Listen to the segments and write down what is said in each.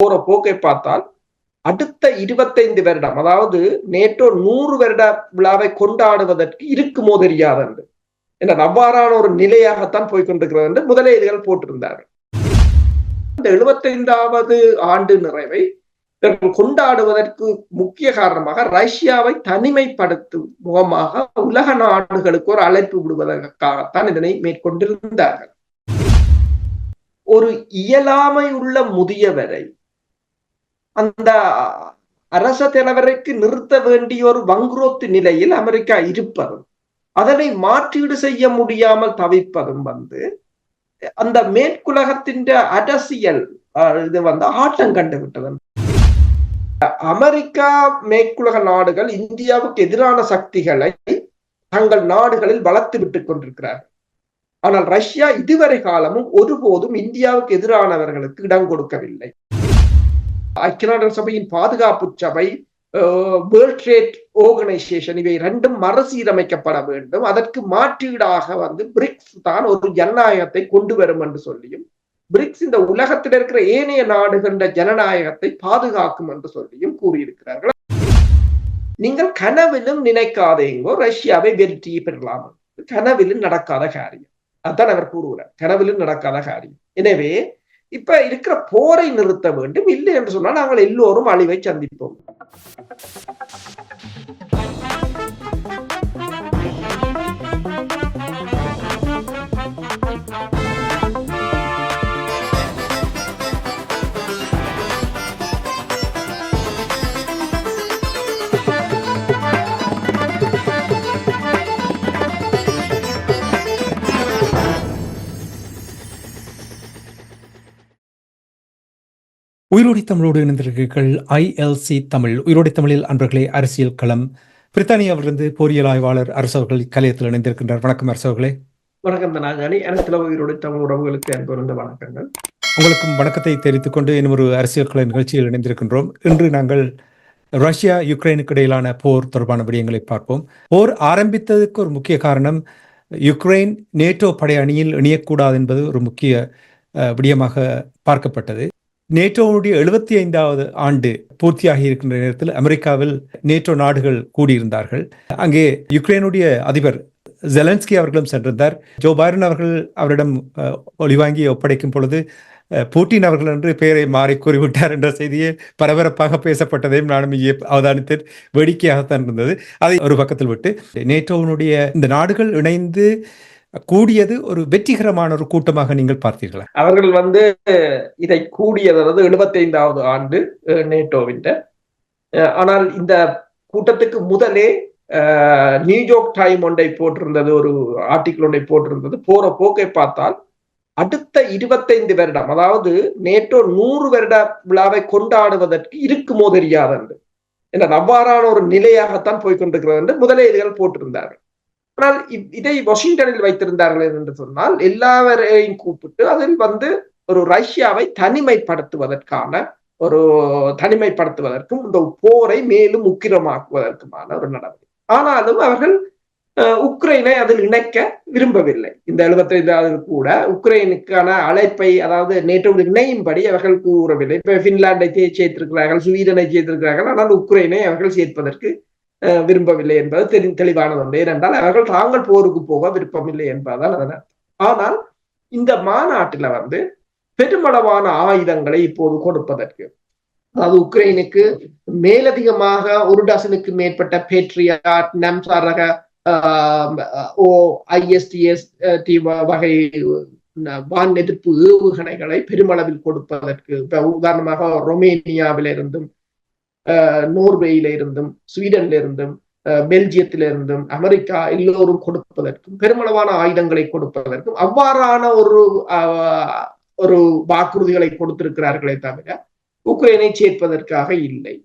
போற போக்கை பார்த்தால் அடுத்த இருபத்தைந்து வருடம் அதாவது நேற்றோ நூறு வருட விழாவை கொண்டாடுவதற்கு இருக்குமோ தெரியாது என்று. என்ற அவ்வாறான ஒரு நிலையாகத்தான் போய்கொண்டிருக்கிறது என்று முதலீடுகள் போட்டிருந்தார்கள். இந்த எழுபத்தைந்தாவது ஆண்டு நிறைவை இவர்கள் கொண்டாடுவதற்கு முக்கிய காரணமாக ரஷ்யாவை தனிமைப்படுத்தும் முகமாக உலக நாடுகளுக்கு ஒரு அழைப்பு விடுவதற்காகத்தான் இதனை மேற்கொண்டிருந்தார்கள். ஒரு இயலாமை உள்ள முதியவரை அந்த அரச தலைவருக்கு நிறுத்த வேண்டிய ஒரு வங்குரோத்து நிலையில் அமெரிக்கா இருப்பதும் அதனை மாற்றீடு செய்ய முடியாமல் தவிப்பதும் வந்து அந்த மேற்குலகத்தின் அரசியல் இது வந்து ஆட்டம் கண்டு விட்டது அமெரிக்கா மேற்குலக நாடுகள் இந்தியாவுக்கு எதிரான சக்திகளை தங்கள் நாடுகளில் வளர்த்து விட்டுக் கொண்டிருக்கிறார்கள். ஆனால் ரஷ்யா இதுவரை காலமும் ஒருபோதும் இந்தியாவுக்கு எதிரானவர்களுக்கு இடம் கொடுக்கவில்லை. ஐக்கிய நாடுகள் சபையின் பாதுகாப்பு சபை வேர்ல்ட் ட்ரேட் ஆர்கனைசேஷன் இவை ரெண்டும் மறுசீரமைக்கப்பட வேண்டும். அதற்கு மாற்றீடாக வந்து பிரிக்ஸ் தான் ஒரு ஜனநாயகத்தை கொண்டு வரும் என்று சொல்லியும் பிரிக்ஸ் இந்த உலகத்தில் இருக்கிற ஏனைய நாடுகளின் ஜனநாயகத்தை பாதுகாக்கும் என்று சொல்லியும் கூறியிருக்கிறார்கள். நீங்கள் கனவிலும் நினைக்காதேங்கோ ரஷ்யாவை வெற்றி பெறலாம். கனவிலும் நடக்காத காரியம். அதான் அவர் கூறுகிறார். கனவிலும் நடக்காத காரியம். எனவே இப்ப இருக்கிற போரை நிறுத்த வேண்டும். இல்லை என்று சொன்னால் நாங்கள் எல்லோரும் அழிவை சந்திப்போம். உயிரோடி தமிழோடு இணைந்திருக்கிறீர்கள் ஐஎல்சி தமிழ். உயிரோடி தமிழில் அன்பர்களே அரசியல் களம். பிரித்தானியாவிலிருந்து பொறியியல் ஆய்வாளர் அரசு அவர்கள் கலையத்தில் இணைந்திருக்கின்றார். வணக்கம் அரசு அவர்களே. வணக்கம் தனாஜானி அனைத்து உயிரோடு தமிழ் உறவுகளுக்கு அன்பிருந்த வணக்கங்கள். உங்களுக்கும் வணக்கத்தை தெரிவித்துக் கொண்டு இன்னும் ஒரு அரசியல் கலை நிகழ்ச்சியில் இணைந்திருக்கின்றோம். இன்று நாங்கள் ரஷ்யா யுக்ரைனுக்கு இடையிலான போர் தொடர்பான விடயங்களை பார்ப்போம். போர் ஆரம்பித்ததுக்கு ஒரு முக்கிய காரணம் யுக்ரைன் நேட்டோ படை அணியில் இணையக்கூடாது என்பது ஒரு முக்கிய விடயமாக பார்க்கப்பட்டது. நேட்டோவுடைய எழுபத்தி ஐந்தாவது ஆண்டு பூர்த்தியாகி இருக்கின்ற நேரத்தில் அமெரிக்காவில் நேட்டோ நாடுகள் கூடியிருந்தார்கள். அங்கே யுக்ரைனுடைய அதிபர் ஜெலன்ஸ்கி அவர்களும் சென்றிருந்தார். ஜோ பைடன் அவர்கள் அவரிடம் ஒளிவாங்கி ஒப்படைக்கும் பொழுது பூட்டின் அவர்கள் என்று பெயரை மாறி கூறிவிட்டார் என்ற செய்தியை பரபரப்பாக பேசப்பட்டதையும் நானும் இங்கே அவதானித்தேன். வேடிக்கையாகத்தான் இருந்தது. அதை ஒரு பக்கத்தில் விட்டு நேட்டோவினுடைய இந்த நாடுகள் இணைந்து கூடியது ஒரு வெற்றிகரமான ஒரு கூட்டமாக நீங்கள் பார்த்தீர்களா? அவர்கள் வந்து இதை கூடியது அதாவது எழுபத்தி ஐந்தாவது ஆண்டு நேட்டோவின். ஆனால் இந்த கூட்டத்துக்கு முதலே நியூயார்க் டைம் ஒன்றை போட்டிருந்தது ஒரு ஆர்டிக்கிள் ஒன்றை போட்டிருந்தது. போற போக்கை பார்த்தால் அடுத்த இருபத்தைந்து வருடம் அதாவது நேட்டோ நூறு வருட விழாவை கொண்டாடுவதற்கு இருக்குமோ தெரியாதன்று. என்ற அவ்வாறான ஒரு நிலையாகத்தான் போய்கொண்டிருக்கிறது என்று முதலே இதுகள் போட்டிருந்தார்கள். ஆனால் இதை வாஷிங்டனில் வைத்திருந்தார்கள் என்று சொன்னால் எல்லாவரையும் கூப்பிட்டு அதில் வந்து ஒரு ரஷ்யாவை தனிமைப்படுத்துவதற்கான ஒரு தனிமைப்படுத்துவதற்கும் இந்த போரை மேலும் உக்கிரமாக்குவதற்குமான ஒரு நடவடிக்கை. ஆனாலும் அவர்கள் உக்ரைனை அதில் இணைக்க விரும்பவில்லை. இந்த எழுபத்தைந்தாவது கூட உக்ரைனுக்கான அழைப்பை அதாவது நேற்று இணையும்படி அவர்கள் கூறவில்லை. இப்ப பின்லாண்டை சேர்த்திருக்கிறார்கள் ஸ்வீடனை சேர்த்திருக்கிறார்கள் ஆனால் உக்ரைனை அவர்கள் சேர்ப்பதற்கு விரும்பவில்லை என்பது தெரி தெளிவானது ஒன்று ஏனென்றால் அவர்கள் தாங்கள் போருக்கு போக விருப்பமில்லை என்பதுதான் அதனால் ஆனால் இந்த மாநாட்டில் வந்து பெருமளவான ஆயுதங்களை இப்போது கொடுப்பதற்கு அதாவது உக்ரைனுக்கு மேலதிகமாக ஒரு டசனுக்கு மேற்பட்ட பேட்ரியாட் நம்சார் ரக ஓ ஐஎஸ்டிஎஸ் டி வகை வான் எதிர்ப்பு ஏவுகணைகளை பெருமளவில் கொடுப்பதற்கு உதாரணமாக ரொமேனியாவிலிருந்தும் நோர்வேயில இருந்தும் ஸ்வீடன்ல இருந்தும் பெல்ஜியத்தில இருந்தும் அமெரிக்கா எல்லோரும் கொடுப்பதற்கும் பெருமளவான ஆயுதங்களை கொடுப்பதற்கும் அவ்வாறான ஒரு ஒரு வாக்குறுதிகளை கொடுத்திருக்கிறார்களே தவிர உக்ரைனை சேர்ப்பதற்காக இல்லை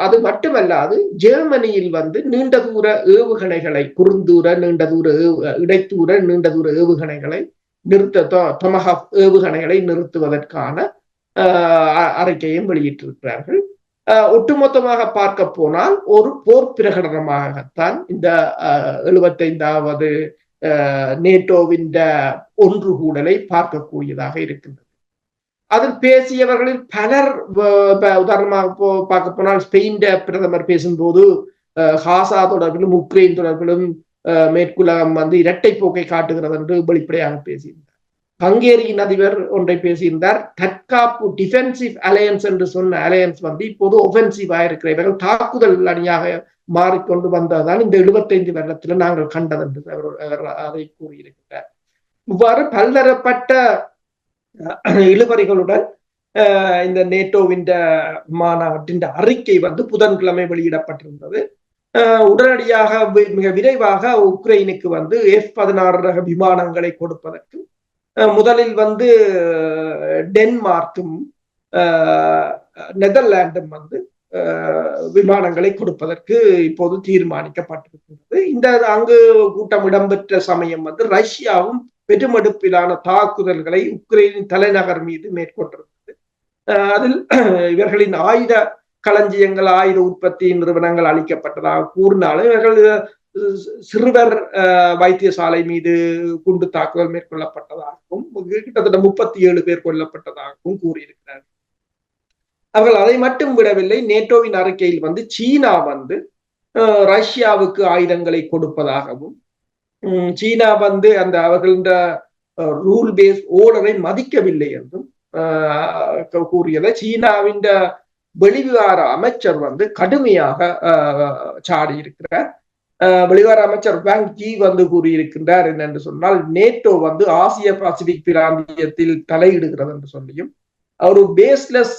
அது மட்டுமல்லாது ஜெர்மனியில் வந்து நீண்ட தூர ஏவுகணைகளை குறுந்தூர நீண்ட தூர இடைத்தூர நீண்ட தூர ஏவுகணைகளை நிறுத்த தொமஹா ஏவுகணைகளை நிறுத்துவதற்கான அறிக்கையும் வெளியிட்டிருக்கிறார்கள். ஒட்டுமொத்தமாக பார்க்க போனால் ஒரு போர் பிரகடனமாகத்தான் இந்த எழுபத்தைந்தாவது நேட்டோவின் ஒன்று கூடலை பார்க்கக்கூடியதாக இருக்கின்றது. அதில் பேசியவர்களில் பலர் உதாரணமாக பார்க்க போனால் ஸ்பெயின் பிரதமர் பேசும்போது ஹாசா தொடர்பிலும் உக்ரைன் தொடர்பிலும் மேற்குலகம் வந்து இரட்டை போக்கை காட்டுகிறது என்று வெளிப்படையாக பேசியிருந்தார். ஹங்கேரியின் அதிபர் ஒன்றை பேசியிருந்தார். தற்காப்பு டிஃபென்சிவ் அலையன்ஸ் என்று சொன்ன அலையன்ஸ் வந்து இப்போது ஒஃபென்சிவாக இருக்கிற இவர்கள் தாக்குதல் அணியாக மாறிக்கொண்டு வந்ததுதான் இந்த எழுபத்தைந்து வருடத்துல நாங்கள் கண்டது என்று அவர் அதை கூறியிருக்கிறார். இவ்வாறு பல்தரப்பட்ட இழுபறிகளுடன் இந்த நேட்டோவின் மாநாட்டின் அறிக்கை வந்து புதன்கிழமை வெளியிடப்பட்டிருந்தது. உடனடியாக மிக விரைவாக உக்ரைனுக்கு வந்து எஃப் பதினாறு ரக விமானங்களை கொடுப்பதற்கு முதலில் வந்து டென்மார்க்கும் நெதர்லாண்டும் வந்து விமானங்களை கொடுப்பதற்கு இப்போது தீர்மானிக்கப்பட்டிருக்கிறது. இந்த அங்கு கூட்டம் இடம்பெற்ற சமயம் வந்து ரஷ்யாவும் பெருமெடுப்பிலான தாக்குதல்களை உக்ரைனின் தலைநகர் மீது மேற்கொண்டிருந்தது. அதில் இவர்களின் ஆயுத களஞ்சியங்கள் ஆயுத உற்பத்தி நிறுவனங்கள் அளிக்கப்பட்டதாக கூறினாலும் இவர்கள் சிறுவர் வைத்தியசாலை மீது குண்டு தாக்குதல் மேற்கொள்ளப்பட்டதாகவும் கிட்டத்தட்ட முப்பத்தி ஏழு பேர் கொல்லப்பட்டதாகவும் கூறியிருக்கிறார். அவர்கள் அதை மட்டும் விடவில்லை நேட்டோவின் அறிக்கையில் வந்து சீனா வந்து ரஷ்யாவுக்கு ஆயுதங்களை கொடுப்பதாகவும் சீனா வந்து அந்த அவர்கள ரூல் பேஸ் ஓர்டரை மதிக்கவில்லை என்றும் கூறியதை சீனாவின் வெளிவிவகார அமைச்சர் வந்து கடுமையாக சாடி இருக்கிறார் வெளிவார அமைச்சர் பேங்க் கி வந்து கூறியிருக்கின்றார் என்னென்று சொன்னால் நேட்டோ வந்து ஆசிய பசிபிக் பிராந்தியத்தில் தலையிடுகிறது என்று சொல்லியும் ஒரு பேஸ்லெஸ்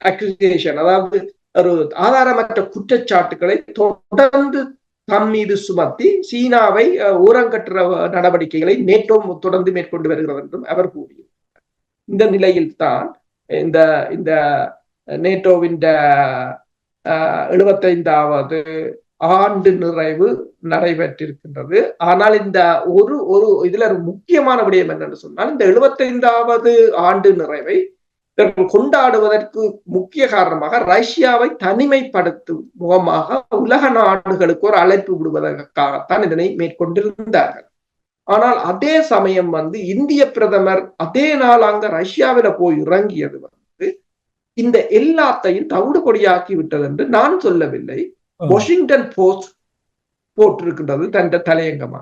அக்ரிசியேஷன் அதாவது ஒரு ஆதாரமற்ற குற்றச்சாட்டுகளை தொடர்ந்து தம் மீது சுமத்தி சீனாவை ஊரங்கட்டுற நடவடிக்கைகளை நேட்டோ தொடர்ந்து மேற்கொண்டு வருகிறது என்றும் அவர் கூறியிருக்கிறார். இந்த நிலையில் தான் இந்த இந்த நேட்டோவின் எழுபத்தைந்தாவது ஆண்டு நிறைவு நடைபெற்றிருக்கின்றது. ஆனால் இந்த ஒரு ஒரு இதுல ஒரு முக்கியமான விடயம் என்னன்னு சொன்னால் இந்த எழுபத்தைந்தாவது ஆண்டு நிறைவை கொண்டாடுவதற்கு முக்கிய காரணமாக ரஷ்யாவை தனிமைப்படுத்தும் முகமாக உலக நாடுகளுக்கு ஒரு அழைப்பு விடுவதற்காகத்தான் இதனை மேற்கொண்டிருந்தார்கள். ஆனால் அதே சமயம் வந்து இந்திய பிரதமர் அதே நாள் அங்க ரஷ்யாவில போய் இறங்கியது வந்து இந்த எல்லாத்தையும் தவிடு கொடியாக்கி விட்டது என்று நான் சொல்லவில்லை. வாஷிங்டன் போஸ்ட் போட்டிருக்கின்றது தன் தலையங்கமா?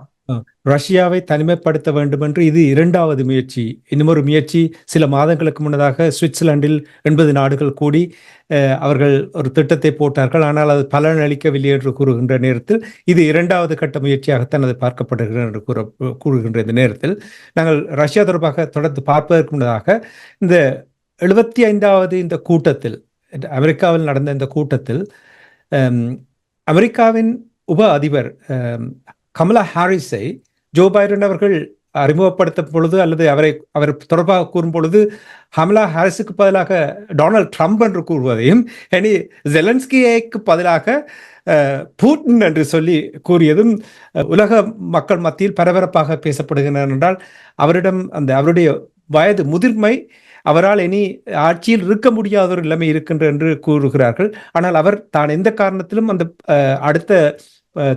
ரஷ்யாவை தனிமைப்படுத்த வேண்டும் என்று இது இரண்டாவது முயற்சி. இன்னுமொரு முயற்சி சில மாதங்களுக்கு முன்னதாக சுவிட்சர்லாந்தில் எண்பது நாடுகள் கூடி அவர்கள் ஒரு திட்டத்தை போட்டார்கள். ஆனால் அது பலன் அளிக்கவில்லை என்று கூறுகின்ற நேரத்தில் இது இரண்டாவது கட்ட முயற்சியாகத்தான் அது பார்க்கப்படுகிறது என்று கூற கூறுகின்ற இந்த நேரத்தில். நாங்கள் ரஷ்யா தொடர்பாக தொடர்ந்து பார்ப்பதற்கு முன்னதாக இந்த எழுபத்தி ஐந்தாவது இந்த கூட்டத்தில் அமெரிக்காவில் நடந்த இந்த கூட்டத்தில் அமெரிக்காவின் உப அதிபர் கமலா ஹாரிஸை ஜோ பைடன் அவர்கள் அறிமுகப்படுத்த பொழுது அல்லது அவரை அவர் தொடர்பாக கூறும் பொழுது ஹமலா ஹாரிஸுக்கு பதிலாக டொனால்ட் ட்ரம்ப் என்று கூறுவதையும் இனி ஜெலன்ஸ்கியைக்கு பதிலாக பூட்டின் என்று சொல்லி கூறியதும் உலக மக்கள் மத்தியில் பரபரப்பாக பேசப்படுகின்றன என்றால் அவரிடம் அந்த அவருடைய வயது முதிர்மை அவரால் இனி ஆட்சியில் இருக்க முடியாத ஒரு நிலைமை இருக்கின்ற என்று கூறுகிறார்கள். ஆனால் அவர் தான் எந்த காரணத்திலும் அந்த அடுத்த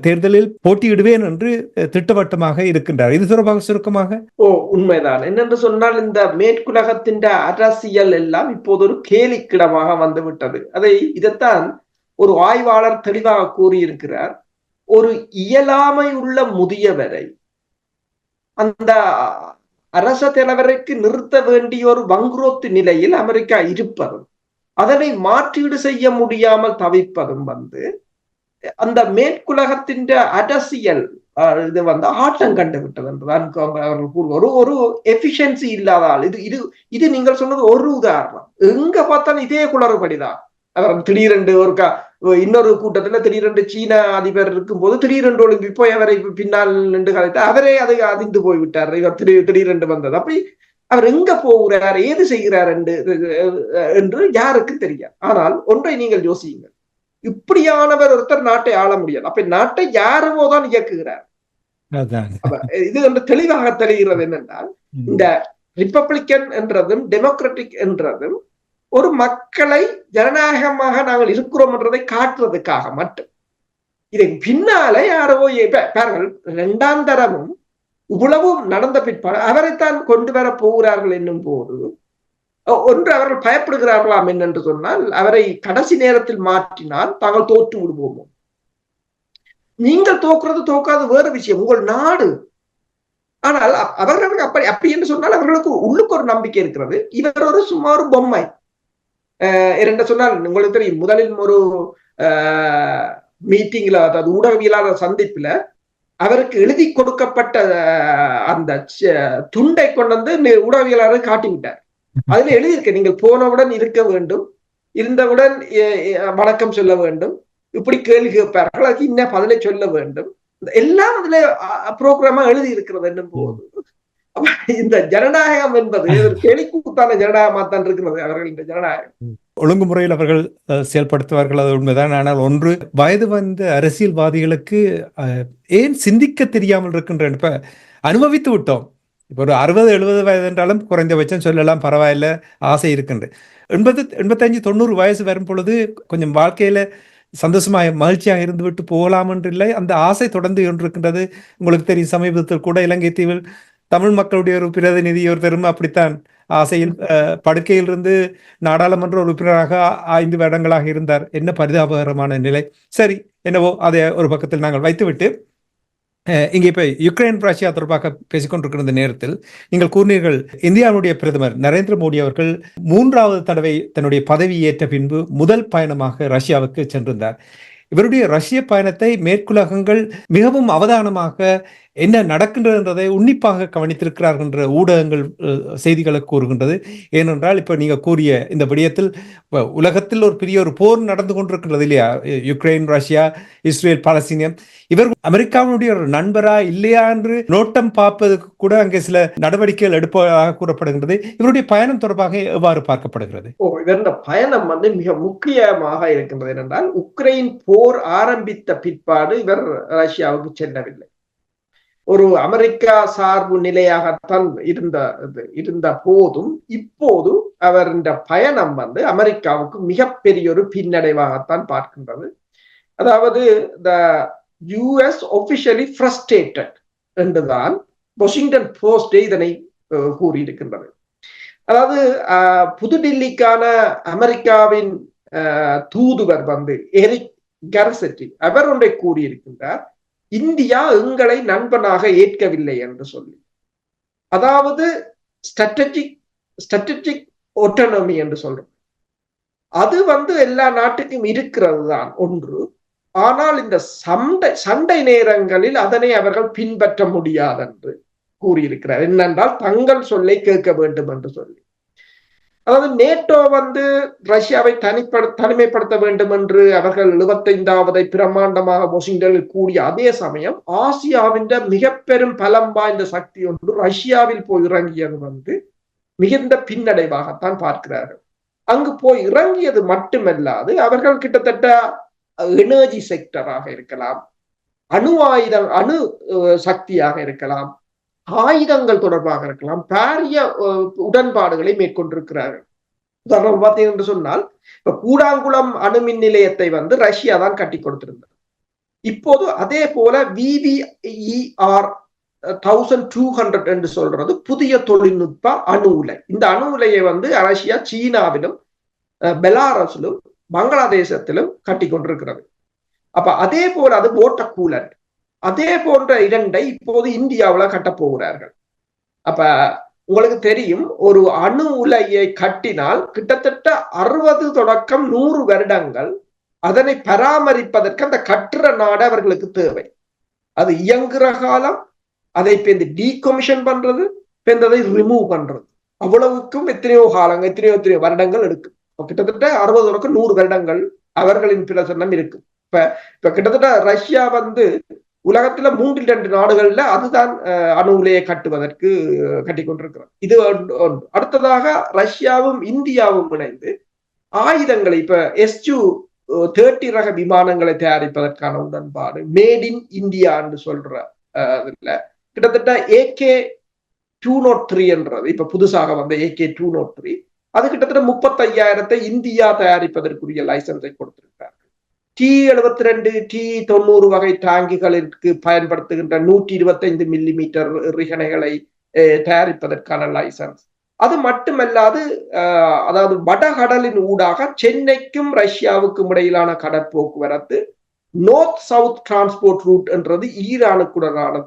தேர்தலில் போட்டியிடுவேன் என்று திட்டவட்டமாக இருக்கின்றார். இது தொடர்பாக சுருக்கமாக? ஓ உண்மைதான். என்னென்று சொன்னால் இந்த மேற்குலகத்தின் அரசியல் எல்லாம் இப்போது ஒரு கேலிக்கிடமாக வந்து விட்டது அதை இதைத்தான் ஒரு ஆய்வாளர் தெளிவாக கூறியிருக்கிறார். ஒரு இயலாமை உள்ள முதியவரை அந்த அரச தலைவருக்கு நிறுத்த வேண்டிய ஒரு வங்குரோத்து நிலையில் அமெரிக்கா இருப்பதும் அதனை மாற்றீடு செய்ய முடியாமல் தவிப்பதும் வந்து அந்த மேற்குலகத்தின் அரசியல் இது வந்து ஆட்டம் கண்டு விட்டது என்றுதான் அவர்கள் கூறுவார். ஒரு ஒரு எஃபிஷியன்சி இல்லாத ஆள். இது இது இது நீங்கள் சொன்னது ஒரு உதாரணம். எங்க பார்த்தாலும் இதே குளறுபடிதான். அவர் திடீரென்று ஒரு இன்னொரு கூட்டத்துல திடீரென்று சீன அதிபர் இருக்கும் போது திடீரென்று ஒழுங்கி போய் அவரை பின்னால் நின்று கலைத்து அவரே அதை அதிர்ந்து போய்விட்டார். இவர் திடீர் திடீரென்று வந்தது. அப்படி அவர் எங்க போகிறார்? ஏது செய்கிறார் என்று என்று யாருக்கு தெரியாது. ஆனால் ஒன்றை நீங்கள் யோசியுங்கள். இப்படியானவர் ஒருத்தர் நாட்டை ஆள முடியாது. அப்ப நாட்டை யாருமோ தான் இயக்குகிறார். இது என்று தெளிவாக தெரிகிறது என்னென்றால் இந்த ரிப்பப்ளிக்கன் என்றதும் டெமோக்ராட்டிக் என்றதும் ஒரு மக்களை ஜனநாயகமாக நாங்கள் இருக்கிறோம் என்றதை காட்டுறதுக்காக மட்டும். இதை பின்னாலே யாரோ பாருங்கள் இரண்டாம் தரமும் இவ்வளவும் நடந்த பிற்பாடு அவரைத்தான் கொண்டு வர போகிறார்கள் என்னும் போது ஒன்று அவர்கள் பயப்படுகிறார்களாம் என்னென்று சொன்னால் அவரை கடைசி நேரத்தில் மாற்றினால் தாங்கள் தோற்று விடுவோமோ? நீங்கள் தோக்குறது தோக்காது வேறு விஷயம் உங்கள் நாடு. ஆனால் அவர்களுக்கு அப்படி அப்படி என்று சொன்னால் அவர்களுக்கு உள்ளுக்கு ஒரு நம்பிக்கை இருக்கிறது. இவர் ஒரு சும்மா ஒரு பொம்மை. இரண்டு சொன்னால் உங்களுக்கு தெரியும். முதலில் ஒரு மீட்டிங்ல அதாவது ஊடகவியலாளர் சந்திப்புல அவருக்கு எழுதி கொடுக்கப்பட்ட அந்த துண்டை கொண்டு வந்து ஊடகவியலாளர் காட்டிவிட்டார். அதுல எழுதியிருக்க நீங்கள் போனவுடன் இருக்க வேண்டும் இருந்தவுடன் வணக்கம் சொல்ல வேண்டும் இப்படி கேள்வி கேட்பார்கள் அதுக்கு இன்னும் பதிலை சொல்ல வேண்டும். எல்லாம் அதுல ப்ரோக்ராமா எழுதி இருக்கிறது என்னும் போது இந்த ஜனநாயகம் என்பது கேலிக்கூத்தான ஜனநாயகமா தான் இருக்கிறது அவர்கள் இந்த ஜனநாயகம். ஒழுங்குமுறையில் அவர்கள் செயல்படுத்துவார்கள் அது உண்மைதான். ஆனால் ஒன்று வயது வந்த அரசியல்வாதிகளுக்கு ஏன் சிந்திக்க தெரியாமல் இருக்கின்ற இப்ப அனுபவித்து விட்டோம். இப்போ ஒரு அறுபது எழுபது வயது என்றாலும் குறைந்தபட்சம் சொல்லலாம் பரவாயில்ல ஆசை இருக்கின்ற. எண்பது எண்பத்தஞ்சு தொண்ணூறு வயசு வரும் பொழுது கொஞ்சம் வாழ்க்கையில சந்தோஷமாக மகிழ்ச்சியாக இருந்துவிட்டு போகலாம் என்று இல்லை அந்த ஆசை தொடர்ந்து கொண்டிருக்கின்றது உங்களுக்கு தெரியும் சமீபத்தில் கூட இலங்கை தீவில் தமிழ் மக்களுடைய ஒரு பிரதிநிதி ஒருத்தரும் அப்படித்தான். ஆசையில் படுக்கையிலிருந்து நாடாளுமன்ற உறுப்பினராக ஐந்து வருடங்களாக இருந்தார். என்ன பரிதாபகரமான நிலை. சரி என்னவோ அதை ஒரு பக்கத்தில் நாங்கள் வைத்துவிட்டு இங்கே இப்ப யுக்ரைன் ரஷ்யா தொடர்பாக பேசிக்கொண்டிருக்கிற இந்த நேரத்தில் நீங்கள் கூறினீர்கள் இந்தியாவுடைய பிரதமர் நரேந்திர மோடி அவர்கள் மூன்றாவது தடவை தன்னுடைய பதவி ஏற்ற பின்பு முதல் பயணமாக ரஷ்யாவுக்கு சென்றிருந்தார். இவருடைய ரஷ்ய பயணத்தை மேற்குலகங்கள் மிகவும் அவதானமாக என்ன நடக்கின்றதை உன்னிப்பாக கவனித்திருக்கிறார்கள் என்ற ஊடகங்கள் செய்திகளை கூறுகின்றது. ஏனென்றால் இப்ப நீங்க கூறிய இந்த விடயத்தில் உலகத்தில் ஒரு பெரிய ஒரு போர் நடந்து கொண்டிருக்கின்றது இல்லையா? யுக்ரைன் ரஷ்யா இஸ்ரேல் பாலஸ்தீனியம். இவர் அமெரிக்காவினுடைய ஒரு நண்பரா இல்லையா என்று நோட்டம் பார்ப்பதற்கு கூட அங்கே சில நடவடிக்கைகள் எடுப்பதாக கூறப்படுகின்றது. இவருடைய பயணம் தொடர்பாக எவ்வாறு பார்க்கப்படுகிறது? ஓ இவருடைய பயணம் வந்து மிக முக்கியமாக இருக்கின்றது. என்றால் உக்ரைன் போர் ஆரம்பித்த பிற்பாடு இவர் ரஷ்யாவுக்கு செல்லவில்லை. ஒரு அமெரிக்கா சார்பு நிலையாகத்தான் இருந்த இருந்த போதும் இப்போது அவர் இந்த பயணம் வந்து அமெரிக்காவுக்கு மிகப்பெரிய ஒரு பின்னடைவாகத்தான் பார்க்கின்றது. அதாவது த யூஎஸ் ஒபிஷியலி ஃப்ரஸ்ட்ரேட்டட் என்றுதான் வாஷிங்டன் போஸ்டே இதனை கூறியிருக்கின்றது. அதாவது புதுடில்லிக்கான அமெரிக்காவின் தூதுவர் வந்து எரிக் கரசெட்டி அவர் ஒன்றை கூறியிருக்கின்றார். இந்தியா எங்களை நண்பனாக ஏற்கவில்லை என்று சொல்லி. அதாவது ஸ்ட்ராட்டஜிக் ஸ்ட்ராட்டஜிக் ஒட்டனமி என்று சொல்றோம். அது வந்து எல்லா நாட்டுக்கும் இருக்கிறது தான் ஒன்று. ஆனால் இந்த சண்டை சண்டை நேரங்களில் அதனை அவர்கள் பின்பற்ற முடியாது என்று கூறியிருக்கிறார். என்னென்றால் தங்கள் சொல்லை கேட்க வேண்டும் என்று சொல்லி. அதாவது நேட்டோ வந்து ரஷ்யாவை தனிப்பட தனிமைப்படுத்த வேண்டும் என்று அவர்கள் எழுபத்தைந்தாவதை பிரம்மாண்டமாக வாஷிங்டனில் கூடிய அதே சமயம் ஆசியாவின் மிக பெரும் பலம் வாய்ந்த சக்தி ஒன்று ரஷ்யாவில் போய் இறங்கியது வந்து மிகுந்த பின்னடைவாகத்தான் பார்க்கிறார்கள். அங்கு போய் இறங்கியது மட்டுமல்லாது அவர்கள் கிட்டத்தட்ட எனர்ஜி செக்டராக இருக்கலாம் அணு ஆயுதம் அணு சக்தியாக இருக்கலாம் ஆயுதங்கள் தொடர்பாக இருக்கலாம் பாரிய உடன்பாடுகளை மேற்கொண்டிருக்கிறார்கள். உதாரணம் பார்த்தீங்க என்று சொன்னால் இப்ப கூடாங்குளம் அணுமின் நிலையத்தை வந்து ரஷ்யா தான் கட்டி கொடுத்திருந்தது. இப்போது அதே போல விவிஇஆர் தௌசண்ட் டூ ஹண்ட்ரட் என்று சொல்றது புதிய தொழில்நுட்ப அணு உலை. இந்த அணு உலையை வந்து ரஷ்யா சீனாவிலும் பெலாரஸிலும் பங்களாதேசத்திலும் கட்டி கொண்டிருக்கிறது. அப்ப அதே போல அது ஓட்ட கூலண்ட் அதே போன்ற இரண்டை இப்போது இந்தியாவில் கட்டப் போகிறார்கள். அப்ப உங்களுக்கு தெரியும் ஒரு அணு உலையை கட்டினால் கிட்டத்தட்ட அறுபது தொடக்கம் நூறு வருடங்கள் அதனை பராமரிப்பதற்கு அந்த கட்டுற நாடு அவர்களுக்கு தேவை. அது இயங்குற காலம் அதை இப்ப இந்த டீகமிஷன் பண்றது இப்ப அதை ரிமூவ் பண்றது. அவ்வளவுக்கும் எத்தனையோ காலங்கள் எத்தனையோ எத்தனையோ வருடங்கள் எடுக்கும். கிட்டத்தட்ட அறுபது தொடக்கம் நூறு வருடங்கள் அவர்களின் பிரசன்னம் இருக்கு இப்ப இப்ப கிட்டத்தட்ட ரஷ்யா வந்து உலகத்துல மூன்றில் ரெண்டு நாடுகள்ல அதுதான் அணு உலையை கட்டுவதற்கு கட்டி கொண்டிருக்கிறோம் இது அடுத்ததாக ரஷ்யாவும் இந்தியாவும் இணைந்து ஆயுதங்களை இப்ப எஸ்யூ தேர்ட்டி ரக விமானங்களை தயாரிப்பதற்கான உடன்பாடு மேட் இன் இந்தியா என்று சொல்ற இதுல கிட்டத்தட்ட ஏகே டூ நோட் த்ரீ என்றது. இப்ப புதுசாக வந்த ஏகே டூ நோட் த்ரீ அது கிட்டத்தட்ட முப்பத்தையாயிரத்தை இந்தியா தயாரிப்பதற்குரிய லைசன்ஸை கொடுத்திருக்கார்கள் டி எழுபத்தி ரெண்டு டி தொண்ணூறு வகை டாங்கிகளுக்கு பயன்படுத்துகின்ற நூற்றி இருபத்தைந்து மில்லி மீட்டர் ரிகனைகளை தயாரிப்பதற்கான லைசன்ஸ் அது மட்டுமல்லாது அதாவது வடகடலின் ஊடாக சென்னைக்கும் ரஷ்யாவுக்கும் இடையிலான கடற்போக்குவரத்து நோர்த் சவுத் டிரான்ஸ்போர்ட் ரூட் என்றது ஈரானுக்குடனான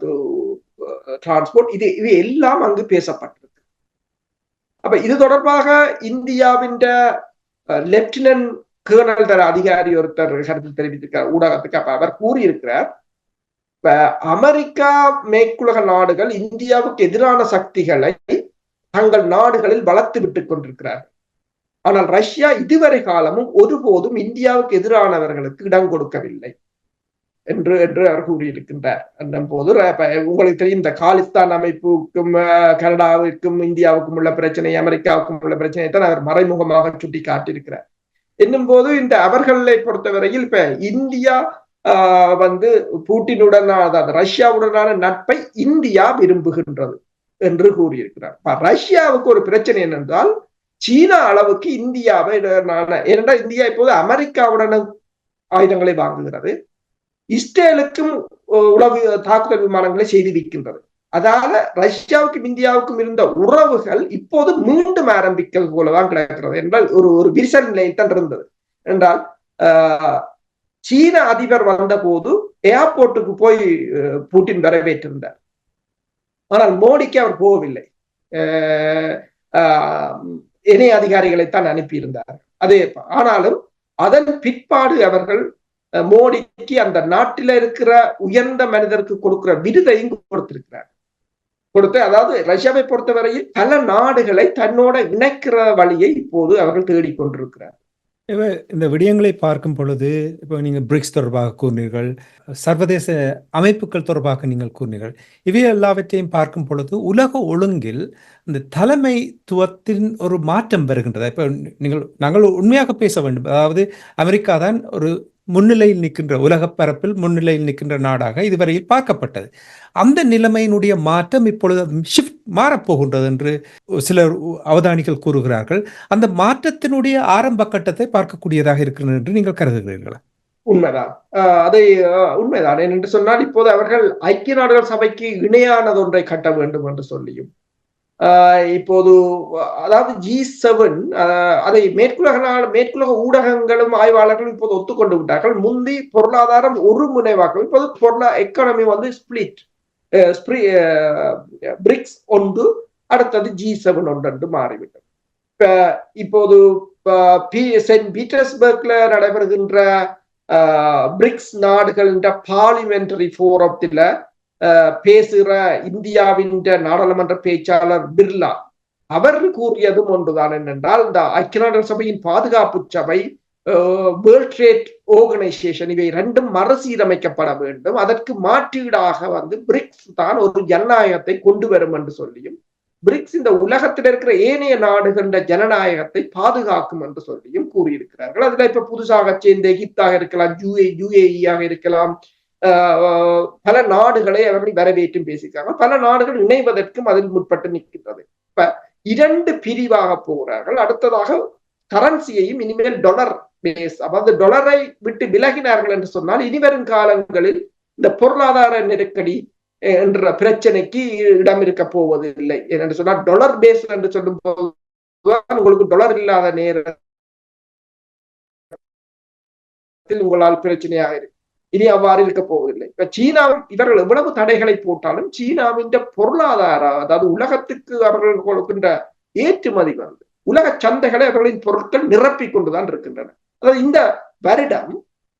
டிரான்ஸ்போர்ட் இது இது எல்லாம் அங்கு பேசப்பட்டிருக்கு. அப்ப இது தொடர்பாக இந்தியாவின் லெப்டினன்ட் கேர்னல் தர அதிகாரி ஒருத்தர் கருத்து தெரிவித்திருக்கிறார் ஊடகத்துக்கு அப்ப அவர் கூறியிருக்கிறார் இப்ப அமெரிக்கா மேற்குலக நாடுகள் இந்தியாவுக்கு எதிரான சக்திகளை தங்கள் நாடுகளில் வளர்த்து விட்டுக் கொண்டிருக்கிறார் ஆனால் ரஷ்யா இதுவரை காலமும் ஒருபோதும் இந்தியாவுக்கு எதிரானவர்களுக்கு இடம் கொடுக்கவில்லை என்று என்று அவர் கூறியிருக்கின்றார். என்னும் போது உங்களுக்கு தெரியும் இந்த காலிஸ்தான் அமைப்புக்கும் கனடாவிற்கும் இந்தியாவுக்கும் உள்ள பிரச்சனை அமெரிக்காவுக்கும் உள்ள பிரச்சனையை தான் அவர் மறைமுகமாக சுட்டி காட்டியிருக்கிறார் என்னும் போது இந்த அவர்களை பொறுத்தவரையில் இப்ப இந்தியா வந்து பூட்டினுடனான அதாவது ரஷ்யாவுடனான நட்பை இந்தியா விரும்புகின்றது என்று கூறியிருக்கிறார். ரஷ்யாவுக்கு ஒரு பிரச்சனை என்னென்றால் சீனா அளவுக்கு இந்தியாவை ஏனென்றால் இந்தியா இப்போது அமெரிக்காவுடன் ஆயுதங்களை வாங்குகிறது. இஸ்ரேலுக்கும் உளவு தாக்குதல் விமானங்களை செய்து விற்கின்றது அதால ரஷ்யாவுக்கும் இந்தியாவுக்கும் இருந்த உறவுகள் இப்போது மீண்டும் ஆரம்பிக்கிறது போலதான் கிடக்கிறது என்றால் ஒரு ஒரு விரிசல் நிலையில் தான் இருந்தது. என்றால் சீன அதிபர் வந்த போது ஏர்போர்ட்டுக்கு போய் பூட்டின் வரவேற்றிருந்தார். ஆனால் மோடிக்கு அவர் போகவில்லை. இணை அதிகாரிகளைத்தான் அனுப்பியிருந்தார். அதே ஆனாலும் அதன் பிற்பாடு அவர்கள் மோடிக்கு அந்த நாட்டில இருக்கிற உயர்ந்த மனிதருக்கு கொடுக்கிற விருதையும் கொடுத்திருக்கிறார். கொடுத்து அதாவது ரஷ்யாவை பொறுத்தவரையில் பல நாடுகளை தன்னோட இணைக்கிற வழியை இப்போது அவர்கள் தேடிக்கொண்டிருக்கிறார் இந்த விடயங்களை பார்க்கும் பொழுது இப்போ நீங்கள் பிரிக்ஸ் தொடர்பாக கூறினீர்கள் சர்வதேச அமைப்புகள் தொடர்பாக நீங்கள் கூறினீர்கள் இவை எல்லாவற்றையும் பார்க்கும் பொழுது உலக ஒழுங்கில் இந்த தலைமைத்துவத்தின் ஒரு மாற்றம் வருகின்றது. இப்போ நீங்கள் நாங்கள் உண்மையாக பேச வேண்டும். அதாவது அமெரிக்கா தான் ஒரு முன்னிலையில் நிற்கின்ற உலக பரப்பில் முன்னிலையில் நிற்கின்ற நாடாக இதுவரையில் பார்க்கப்பட்டது. அந்த நிலைமையினுடைய மாற்றம் இப்பொழுது ஷிஃப்ட் மாறப்போகின்றது என்று சிலர் அவதானிகள் கூறுகிறார்கள். அந்த மாற்றத்தினுடைய ஆரம்ப கட்டத்தை பார்க்கக்கூடியதாக இருக்கிறது என்று நீங்கள் கருதுகிறீர்களா? உண்மைதான். அதை உண்மைதான்? என்று சொன்னால் இப்போது அவர்கள் ஐக்கிய நாடுகள் சபைக்கு இணையானது ஒன்றை கட்ட வேண்டும் என்று சொல்லியும் இப்போது அதாவது ஜி செவன் அதை மேற்குலக மேற்குலக ஊடகங்களும் ஆய்வாளர்களும் இப்போது ஒத்துக்கொண்டு விட்டார்கள். முந்தி பொருளாதாரம் ஒரு முனைவாக்கம். இப்போது பொருளா எக்கானமி வந்து ஸ்பிளிட் பிரிக்ஸ் ஒன்று அடுத்தது ஜி செவன் ஒன்று என்று மாறிவிட்டது இப்போது சென்ட் பீட்டர்ஸ்பர்க்ல நடைபெறுகின்ற பிரிக்ஸ் நாடுகளின் பார்லிமெண்டரி போரத்தில் பேசுகிற இந்தியாவின் நாடாளுமன்ற பேச்சாளர் பிர்லா. அவர் கூறியதும் ஒன்றுதான் என்னென்றால் இந்த ஐக்கிய நாடுகள் சபையின் பாதுகாப்பு சபை வேர்ல்ட் ட்ரேட் ஆர்கனைசேஷன் இவை ரெண்டும் மறுசீரமைக்கப்பட வேண்டும். அதற்கு மாற்றீடாக வந்து பிரிக்ஸ் தான் ஒரு ஜனநாயகத்தை கொண்டு வரும் என்று சொல்லியும் பிரிக்ஸ் இந்த உலகத்தில் இருக்கிற ஏனைய நாடுகளின் ஜனநாயகத்தை பாதுகாக்கும் என்று சொல்லியும் கூறியிருக்கிறார்கள். அதுல இப்ப புதுசாக சேர்ந்த எகிப்தாக இருக்கலாம் யூஏ யூஏஇயாக இருக்கலாம் பல நாடுகளை அவர்கள் வரவேற்றும் பேசியிருக்காங்க. பல நாடுகள் இணைவதற்கும் அதில் முற்பட்டு நிற்கின்றது. இப்ப இரண்டு பிரிவாக போகிறார்கள். அடுத்ததாக கரன்சியையும் இனிமேல் டொலர் பேஸ் அதாவது டொலரை விட்டு விலகினார்கள் என்று சொன்னால் இனிவரும் காலங்களில் இந்த பொருளாதார நெருக்கடி என்ற பிரச்சனைக்கு இடம் இருக்க போவதில்லை என்று சொன்னால் டொலர் பேஸ் என்று சொல்லும் போது உங்களுக்கு டொலர் இல்லாத நேரத்தில் உங்களால் பிரச்சனையாக இருக்கு. இனி அவ்வாறு இருக்க போவதில்லை. இப்ப சீனா இவர்கள் எவ்வளவு தடைகளை போட்டாலும் சீனாவின் பொருளாதார அதாவது உலகத்துக்கு அவர்கள் கொடுக்கின்ற ஏற்றுமதி வந்து உலக சந்தைகளை அவர்களின் பொருட்கள் நிரப்பி கொண்டுதான் இருக்கின்றன. அதாவது இந்த வருடம்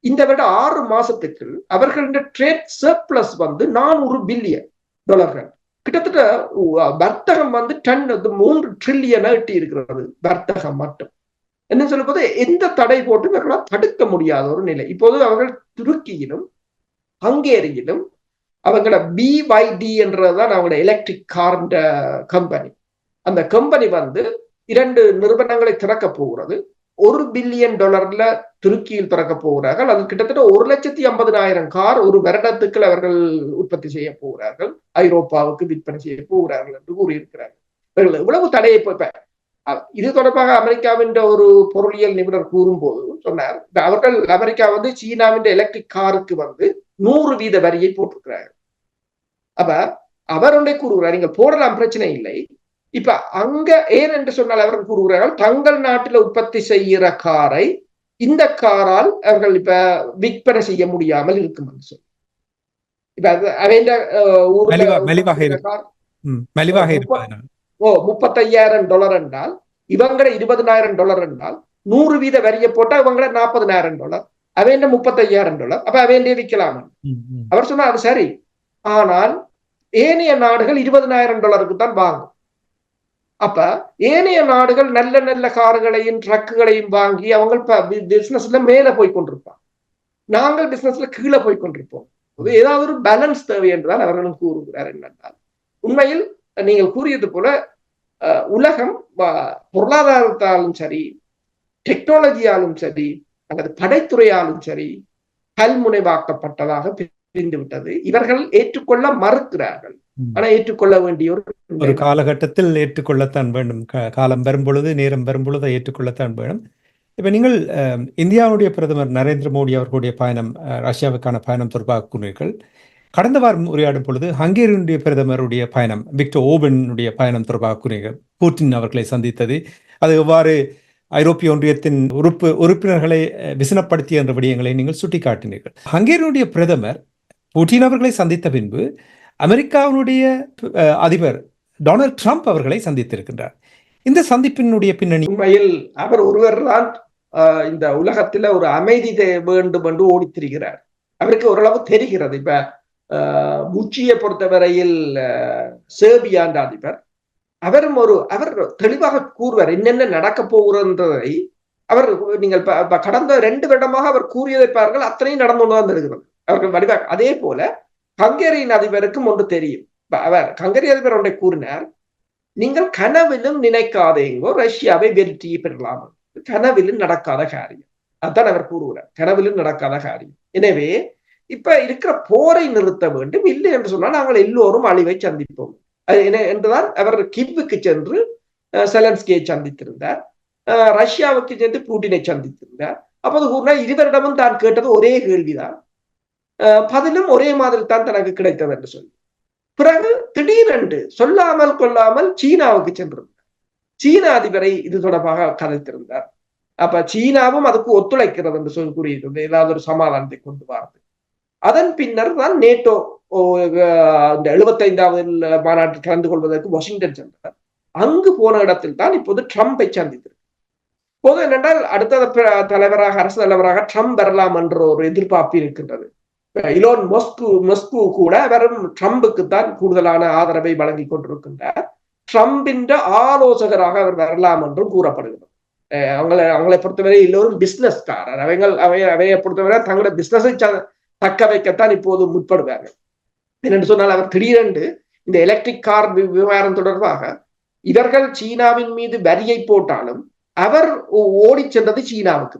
இந்த விட ஆறு மாசத்துக்கு அவர்களின் ட்ரேட் சர்ப்ளஸ் வந்து நானூறு பில்லியன் டாலர்கள் கிட்டத்தட்ட வர்த்தகம் வந்து டன் மூன்று ட்ரில்லியன் எட்டி இருக்கிறது வர்த்தகம் மட்டும். என்ன சொல்லும் போது எந்த தடை போட்டு இவர்களால் தடுக்க முடியாத ஒரு நிலை. இப்போது அவர்கள் துருக்கியிலும் ஹங்கேரியிலும் அவங்களோட பிஒய்டி என்றதுதான் அவங்களோட எலக்ட்ரிக் கார்ன்ற கம்பெனி அந்த கம்பெனி வந்து இரண்டு நிறுவனங்களை திறக்க போகிறது. ஒரு பில்லியன் டாலர்ல துருக்கியில் திறக்க போகிறார்கள். அது கிட்டத்தட்ட ஒரு லட்சத்தி ஐம்பதினாயிரம் கார் ஒரு வருடத்துக்கு அவர்கள் உற்பத்தி செய்ய போகிறார்கள். ஐரோப்பாவுக்கு விற்பனை செய்ய போகிறார்கள் என்று கூறியிருக்கிறார்கள். இவர்கள் எவ்வளவு தடையை இது தொடர்பாக அமெரிக்காவின் ஒரு பொருளியல் நிபுணர் கூறும்போது சொன்னார் அவர்கள் அமெரிக்கா வந்து சீனாவின் எலக்ட்ரிக் காருக்கு வந்து நூறு வீத வரியை போட்டிருக்கிறார் அப்ப அவர் ஒன்றே கூறுகிறார் நீங்கள் போடலாம் பிரச்சனை இல்லை. இப்ப அங்க ஏன் என்று சொன்னால் அவர்கள் கூறுகிறார்கள் தங்கள் நாட்டில் உற்பத்தி செய்கிற காரை இந்த காரால் அவர்கள் இப்ப விற்பனை செய்ய முடியாமல் இருக்கும் என்று சொல்லி இப்ப அது அவன் ஓ, முப்பத்தையாயிரம் டாலர் என்றால் இவங்கட இருபதனாயிரம் டாலர் என்றால் நூறு வீத வரியை போட்டா இவங்கட நாற்பதனாயிரம் டாலர் அவன் முப்பத்தையாயிரம் டாலர் அப்ப அவன் விற்கலாம். அவர் சொன்னார் அது சரி. ஆனால் ஏனைய நாடுகள் இருபதனாயிரம் டாலருக்கு தான் வாங்கும். அப்ப ஏனைய நாடுகள் நல்ல நல்ல கார்களையும் ட்ரக்குகளையும் வாங்கி அவங்க பிசினஸ்ல மேல போய் கொண்டிருப்பாங்க. நாங்கள் பிசினஸ்ல கீழே போய் கொண்டிருப்போம். ஏதாவது ஒரு பேலன்ஸ் தேவை என்றுதான் அவர்களும் கூறுகிறார் என்னென்றால். உண்மையில் நீங்கள் கூறியது போல உலகம் பொருளாதாரத்தாலும் சரி டெக்னாலஜியாலும் சரி அல்லது படைத்துறையாலும் சரி பல்முனைவாக்கப்பட்டதாக பிரிந்து விட்டது இவர்கள் ஏற்றுக்கொள்ள மறுக்கிறார்கள். ஆனா ஏற்றுக்கொள்ள வேண்டிய ஒரு காலகட்டத்தில் ஏற்றுக்கொள்ளத்தான் வேண்டும். காலம் வரும் பொழுது நேரம் வரும் பொழுது ஏற்றுக்கொள்ளத்தான் வேண்டும். இப்ப நீங்கள் இந்தியாவுடைய பிரதமர் நரேந்திர மோடி அவர்களுடைய பயணம் ரஷ்யாவுக்கான பயணம் தொடர்பாக கூறினீர்கள் கடந்த வாரம் உரையாடும் பொழுது ஹங்கேரியினுடைய பிரதமருடைய பயணம் விக்டர் ஓபனுடைய பயணம் தொடர்பாக கூறினீர்கள் பூட்டின் அவர்களை சந்தித்தது. அது எவ்வாறு ஐரோப்பிய ஒன்றியத்தின் உறுப்பு உறுப்பினர்களை விசனப்படுத்திய என்ற விடயங்களை நீங்கள் சுட்டிக்காட்டினீர்கள். ஹங்கேரியினுடைய பிரதமர் புட்டின் அவர்களை சந்தித்த பின்பு அமெரிக்காவினுடைய அஹ், அதிபர் டொனால்ட் ட்ரம்ப் அவர்களை சந்தித்திருக்கின்றார். இந்த சந்திப்பினுடைய பின்னணி உண்மையில் அவர் ஒருவர் தான் ஆஹ், இந்த உலகத்துல ஒரு அமைதி வேண்டும் என்று ஓடித்திருக்கிறார். அவருக்கு ஓரளவு தெரிகிறது. இப்ப முச்சியை பொறுத்தவரையில் ஆஹ், அதிபர். அவரும் ஒரு அவர் தெளிவாக கூறுவார் என்னென்ன நடக்க போகிறதை அவர் நீங்கள் கடந்த ரெண்டு வருடமாக அவர் கூறியதை பாருங்கள் அத்தனையும் நடந்து கொண்டு இருக்கிறது அவர்கள் வடிவாக அதே போல ஹங்கேரியின் அதிபருக்கும் ஒன்று தெரியும். அவர் ஹங்கேரி அதிபர் ஒன்றை கூறினார் நீங்கள் கனவிலும் நினைக்காதேங்கோ ரஷ்யாவை வெற்றி பெறலாம். கனவிலும் நடக்காத காரியம். அதான் அவர் கூறுகிறார் கனவிலும் நடக்காத காரியம். எனவே இப்ப இருக்கிற போரை நிறுத்த வேண்டும். இல்லை என்று சொன்னால் நாங்கள் எல்லோரும் அழிவை சந்திப்போம். என்றுதான் அவர் கிவ்வுக்கு சென்று செலன்ஸ்கியை சந்தித்திருந்தார். ரஷ்யாவுக்கு சென்று பூட்டினை சந்தித்திருந்தார். அப்போது கூறினா இருவரிடமும் தான் கேட்டது ஒரே கேள்விதான். பதிலும் ஒரே மாதிரி தான் தனக்கு கிடைத்தது என்று சொல்லி. பிறகு திடீரென்று சொல்லாமல் கொள்ளாமல் சீனாவுக்கு சென்றிருந்தார். சீன அதிபரை இது தொடர்பாக கதைத்திருந்தார். அப்ப சீனாவும் அதுக்கு ஒத்துழைக்கிறது என்று சொல்லி கூறியிருந்தது. ஏதாவது ஒரு சமாதானத்தை கொண்டு வரது அதன் பின்னர் தான் நேட்டோ இந்த எழுபத்தைந்தாவது மாநாட்டில் கலந்து கொள்வதற்கு வாஷிங்டன் சென்றார். அங்கு போன இடத்தில் தான் இப்போது ட்ரம்பை சந்தித்திருக்கு போது என்னென்றால் அடுத்த தலைவராக அரசு தலைவராக ட்ரம்ப் வரலாம் என்ற ஒரு எதிர்பார்ப்பு இருக்கின்றது. இலோன் மொஸ்கு மொஸ்கு கூட வெறும் ட்ரம்புக்கு தான் கூடுதலான ஆதரவை வழங்கி கொண்டிருக்கின்றார். ட்ரம்பின் ஆலோசகராக அவர் வரலாம் என்றும் கூறப்படுகிறது. அவங்களை அவங்களை பொறுத்தவரை எல்லோரும் பிசினஸ்காரர் அவங்க அவை அவையை பொறுத்தவரை தங்களோட பிசினஸை தக்க வைக்கத்தான் இப்போது முற்படுவார்கள். என்னென்று சொன்னால் அவர் திடீரென்று இந்த எலக்ட்ரிக் கார் விவகாரம் தொடர்பாக இவர்கள் சீனாவின் மீது வரியை போட்டாலும் அவர் ஓடி ஓடிச் சென்றது சீனாவுக்கு.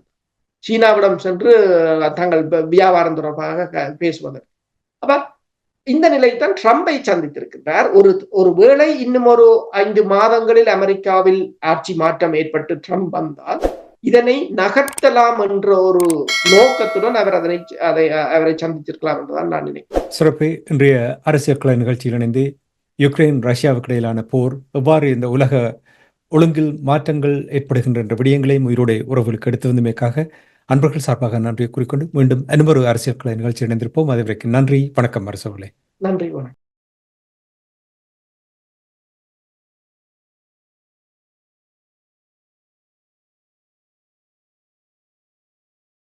சீனாவிடம் சென்று தங்கள் வியாபாரம் தொடர்பாக பேசுவதற்கு. அப்ப இந்த நிலைத்தான் ட்ரம்பை சந்தித்திருக்கின்றார். ஒரு ஒரு வேளை இன்னும் ஒரு ஐந்து மாதங்களில் அமெரிக்காவில் ஆட்சி மாற்றம் ஏற்பட்டு ட்ரம்ப் வந்தால் இதனை நகர்த்தலாம் என்ற ஒரு நோக்கத்துடன் அவர் அதனை அதை அவரை சந்தித்திருக்கலாம் என்றுதான் நான் நினைக்கிறேன். சிறப்பு. இன்றைய அரசியல் கலை நிகழ்ச்சியில் இணைந்து யுக்ரைன் ரஷ்யாவுக்கு இடையிலான போர் எவ்வாறு இந்த உலக ஒழுங்கில் மாற்றங்கள் ஏற்படுகின்ற விடயங்களையும் உயிரோடு உறவுகளுக்கு எடுத்து வந்தமைக்காக அன்பர்கள் சார்பாக நன்றியை கூறிக்கொண்டு மீண்டும் இன்னொரு அரசியல் கலை நிகழ்ச்சி இணைந்திருப்போம். அதுவரைக்கும் நன்றி வணக்கம் அரசவர்களே. நன்றி வணக்கம்.